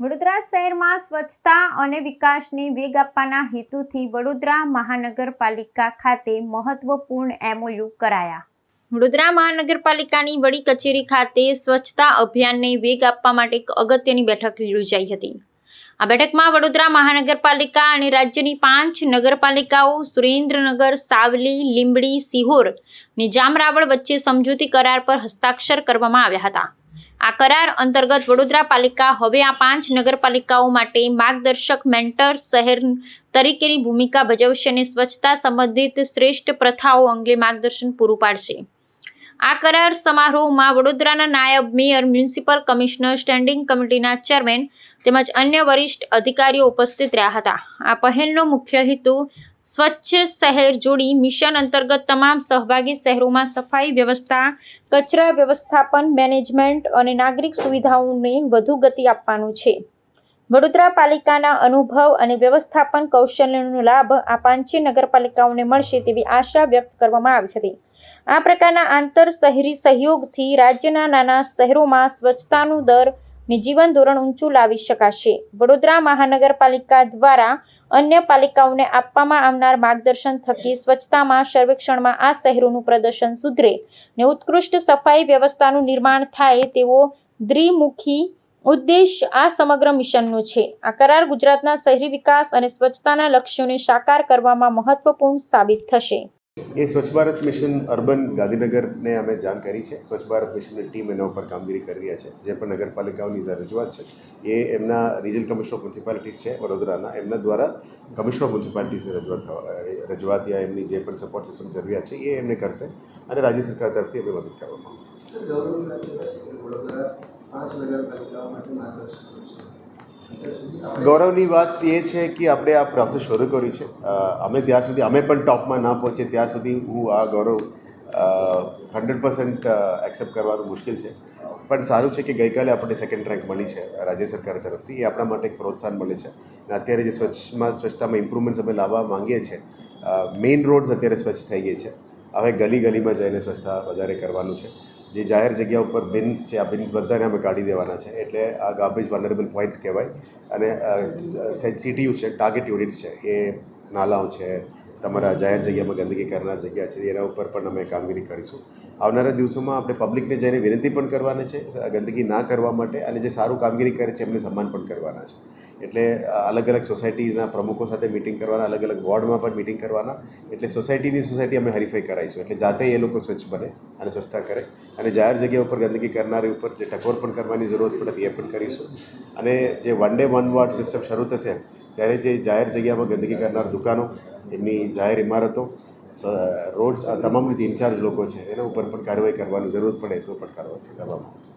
વડોદરા શહેરમાં સ્વચ્છતા અને વિકાસને વેગ આપવાના હેતુથી વડોદરા મહાનગરપાલિકા ખાતે મહત્વપૂર્ણ એમઓયુ કરાયા. વડોદરા મહાનગરપાલિકાની વડી કચેરી ખાતે સ્વચ્છતા અભિયાનને વેગ આપવા માટે એક અગત્યની બેઠક યોજાઈ હતી. આ બેઠકમાં વડોદરા મહાનગરપાલિકા અને રાજ્યની પાંચ નગરપાલિકાઓ સુરેન્દ્રનગર, સાવલી, લીંબડી, સિહોર અને જામરાવળ વચ્ચે સમજૂતી કરાર પર હસ્તાક્ષર કરવામાં આવ્યા હતા. આ કરાર અંતર્ગત વડોદરા પાલિકા હવે આ પાંચ નગરપાલિકાઓ માટે માર્ગદર્શક મેન્ટર શહેર તરીકેની ભૂમિકા ભજવશે અને સ્વચ્છતા સંબંધિત શ્રેષ્ઠ પ્રથાઓ અંગે માર્ગદર્શન પૂરું પાડશે. આ કરાર સમારોહમાં વડોદરાના નાયબ મેયર, મ્યુનિસિપલ કમિશનર, સ્ટેન્ડિંગ કમિટીના ચેરમેન તેમજ અન્ય વરિષ્ઠ અધિકારીઓ ઉપસ્થિત રહ્યા હતા. આ પહેલનો મુખ્ય હેતુ સ્વચ્છ શહેર જોડી મિશન અંતર્ગત તમામ સહભાગી શહેરોમાં સફાઈ વ્યવસ્થા, કચરા વ્યવસ્થાપન મેનેજમેન્ટ અને નાગરિક સુવિધાઓને વધુ ગતિ આપવાનું છે. વડોદરા પાલિકાના અનુભવ અને વ્યવસ્થાપન કૌશલ્યનો લાભ આ પાંચે નગરપાલિકાઓને મળશે તેવી આશા વ્યક્ત કરવામાં આવી હતી. આ પ્રકારના આંતર શહેરી સહયોગથી રાજ્યના નાના શહેરોમાં સ્વચ્છતાનું દર ને જીવન ધોરણ ઊંચું લાવી શકાશે. વડોદરા મહાનગરપાલિકા દ્વારા અન્ય પાલિકાઓને આપવામાં આવનાર માર્ગદર્શન થકી સ્વચ્છતામાં સર્વેક્ષણમાં આ શહેરોનું પ્રદર્શન સુધરે ને ઉત્કૃષ્ટ સફાઈ વ્યવસ્થાનું નિર્માણ થાય તેવો દ્વિમુખી ઉદ્દેશ આ સમગ્ર મિશનનો છે. આ કરાર ગુજરાતના શહેરી વિકાસ અને સ્વચ્છતાના લક્ષ્યોને સાકાર કરવામાં મહત્વપૂર્ણ સાબિત થશે. એ સ્વચ્છ ભારત મિશન અર્બન ગાંધીનગરને અમે જાણ કરી છે. સ્વચ્છ ભારત મિશનની ટીમ એના ઉપર કામગીરી કરી રહ્યા છે. જે પણ નગરપાલિકાઓની રજૂઆત છે, એ એમના રિજનલ કમિશનર ઓફ મ્યુનિસિપાલિટીઝ છે, વડોદરાના. એમના દ્વારા કમિશનર ઓફ રજૂઆત રજૂઆત યા એમની જે પણ સપોર્ટ સિસ્ટમ જરૂરિયાત છે, એ એમને કરશે અને રાજ્ય સરકાર તરફથી અમે મદદ કરવામાં આવશે. ગૌરવની વાત એ છે કે આપણે આ પ્રોસેસ શરૂ કરી છે. અમે ત્યાં સુધી, અમે પણ ટોપમાં ના પહોંચે ત્યાં સુધી હું આ ગૌરવ હંડ્રેડ પર્સન્ટ એક્સેપ્ટ કરવાનું મુશ્કેલ છે. પણ સારું છે કે ગઈકાલે આપણને સેકન્ડ રેન્ક મળી છે, રાજ્ય સરકાર તરફથી. એ આપણા માટે એક પ્રોત્સાહન મળે છે. અને અત્યારે જે સ્વચ્છમાં, સ્વચ્છતામાં ઇમ્પ્રુવમેન્ટ્સ અમે લાવવા માંગીએ છીએ મેઇન રોડ્સ અત્યારે સ્વચ્છ થઈ ગઈ છે. હવે ગલી ગલીમાં જઈને સ્વચ્છતા વધારે કરવાનું છે. જે જાહેર જગ્યા ઉપર બિન્સ છે, આ બિન્સ બધાને અમે કાઢી દેવાના છે. એટલે આ ગાર્બેજ વનરેબલ પોઈન્ટ્સ કહેવાય. અને સીટીયુ છે ટાર્ગેટ યુનિટ છે. એ નાલાઓ છે તમારા જાહેર જગ્યામાં ગંદકી કરનાર જગ્યા છે, એના ઉપર પણ અમે કામગીરી કરીશું. આવનારા દિવસોમાં આપણે પબ્લિકને જઈને વિનંતી પણ કરવાની છે ગંદકી ના કરવા માટે અને જે સારું કામગીરી કરે છે એમને સન્માન પણ કરવાના છે. એટલે અલગ અલગ સોસાયટીના પ્રમુખો સાથે મિટિંગ કરવાના, અલગ અલગ વોર્ડમાં પણ મિટિંગ કરવાના, એટલે સોસાયટીની સોસાયટી અમે હરીફાઈ કરાવીશું, એટલે જાતે એ લોકો સ્વચ્છ બને અને સ્વચ્છતા કરે. અને જાહેર જગ્યા ઉપર ગંદકી કરનારી ઉપર જે ટકોર પણ કરવાની જરૂરત પડે એ પણ કરીશું. અને જે one day one ward system શરૂ થશે, ત્યારે જે જાહેર જગ્યામાં ગંદકી કરનાર દુકાનો એમની જાહેર ઇમારતો રોડ્સ, આ તમામ રીતે ઇન્ચાર્જ લોકો છે, એના ઉપર પણ કાર્યવાહી કરવાની જરૂર પડે તો પણ કાર્યવાહી કરવામાં આવશે.